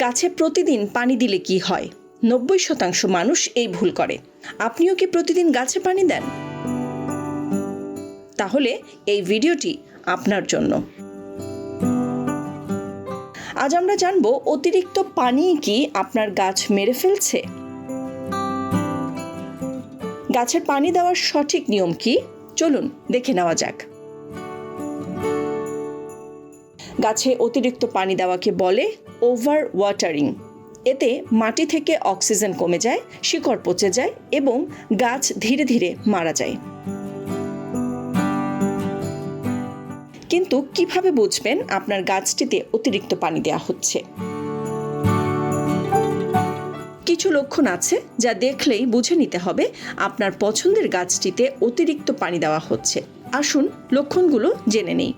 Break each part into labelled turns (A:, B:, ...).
A: গাছে প্রতিদিন পানি দিলে কি হয়? নব্বই শতাংশ মানুষ এই ভুল করে। আপনিও কি প্রতিদিন গাছে পানি দেন? তাহলে এই ভিডিওটি আপনার জন্য। আজ আমরা জানব, অতিরিক্ত পানি কি আপনার গাছ মেরে ফেলছে? গাছের পানি দেওয়ার সঠিক নিয়ম কি? চলুন, দেখে নেওয়া যাক। গাছে অতিরিক্ত পানি দেওয়াকে বলে ওভার ওয়াটারিং এতে মাটি থেকে অক্সিজেন কমে যায়, শিকড় পচে যায় এবং গাছ ধীরে ধীরে মারা যায়। কিন্তু কীভাবে বুঝবেন আপনার গাছটিতে অতিরিক্ত পানি দেওয়া হচ্ছে? কিছু লক্ষণ আছে যা দেখলেই বুঝে নিতে হবে আপনার পছন্দের গাছটিতে অতিরিক্ত পানি দেওয়া হচ্ছে। আসুন লক্ষণগুলো জেনে নেই।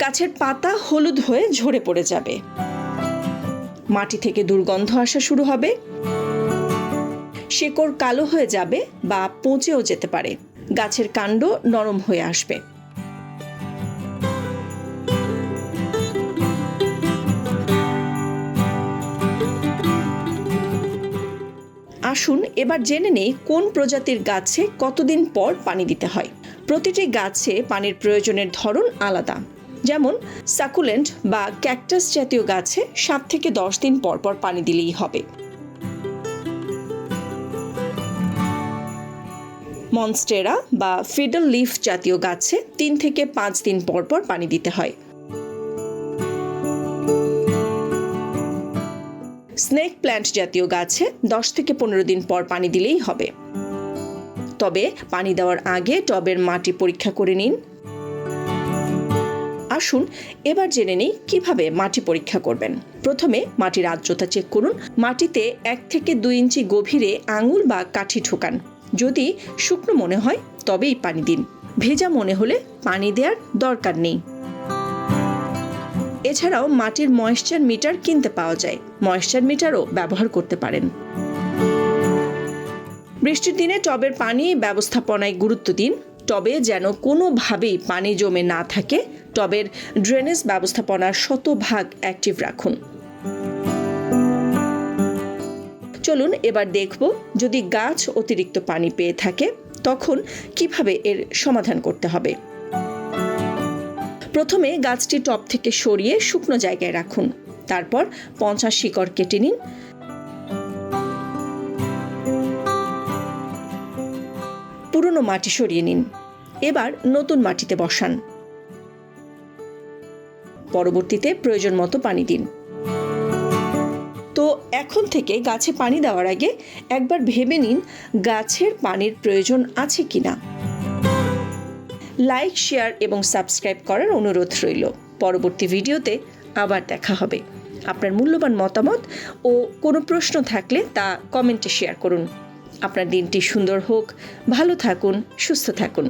A: গাছের পাতা হলুদ হয়ে ঝরে পড়ে যাবে। মাটি থেকে দুর্গন্ধ আসা শুরু হবে। শেকড় কালো হয়ে যাবে বা পচেও যেতে পারে। গাছের কাণ্ড নরম হয়ে আসবে। আসুন, এবার জেনে নেই কোন প্রজাতির গাছে কতদিন পর পানি দিতে হয়। প্রতিটি গাছে পানির প্রয়োজনের ধরন আলাদা। যেমন, সাকুলেন্ট বা ক্যাকটাস জাতীয় গাছে সাত থেকে দশ দিন পর পর পানি দিলেই হবে। মনস্টেরা বা ফিডল লিফ জাতীয় গাছে তিন থেকে পাঁচ দিন পর পর পানি দিতে হয়। স্নেক প্ল্যান্ট জাতীয় গাছে দশ থেকে পনেরো দিন পর পানি দিলেই হবে। তবে পানি দেওয়ার আগে টবের মাটি পরীক্ষা করে নিন। আসুন, এবার জেনে নিই কীভাবে মাটি পরীক্ষা করবেন। প্রথমে মাটির আর্দ্রতা চেক করুন। মাটিতে এক থেকে দুই ইঞ্চি গভীরে আঙুল বা কাঠি ঠোকান যদি শুকনো মনে হয় তবেই পানি দিন। ভেজা মনে হলে পানি দেওয়ার দরকার নেই। এছাড়াও মাটির ময়েশ্চার মিটার কিনতে পাওয়া যায়। ময়েশ্চার মিটারও ব্যবহার করতে পারেন। বৃষ্টির দিনে টবের পানি ব্যবস্থাপনায় গুরুত্ব দিন। টবে যেন কোনোভাবেই পানি জমে না থাকে, টবের ড্রেনেজ ব্যবস্থাপনার শতভাগ অ্যাক্টিভ রাখুন। চলুন এবার দেখব যদি গাছ অতিরিক্ত পানি পেয়ে থাকে, তখন কীভাবে এর সমাধান করতে হবে। প্রথমে গাছটি টপ থেকে সরিয়ে শুকনো জায়গায় রাখুন। তারপর পঞ্চাশ শিকড় কেটে নিন। পুরনো মাটি সরিয়ে নিন। এবার নতুন মাটিতে বসান। পরবর্তীতে প্রয়োজন মতো পানি দিন। এখন থেকে গাছে পানি দেওয়ার আগে একবার ভেবে নিন গাছের পানির প্রয়োজন আছে কি না লাইক, শেয়ার এবং সাবস্ক্রাইব করার অনুরোধ রইল। পরবর্তী ভিডিওতে আবার দেখা হবে। আপনার মূল্যবান মতামত ও কোনো প্রশ্ন থাকলে তা কমেন্টে শেয়ার করুন। আপনার দিনটি সুন্দর হোক, ভালো থাকুন, সুস্থ থাকুন।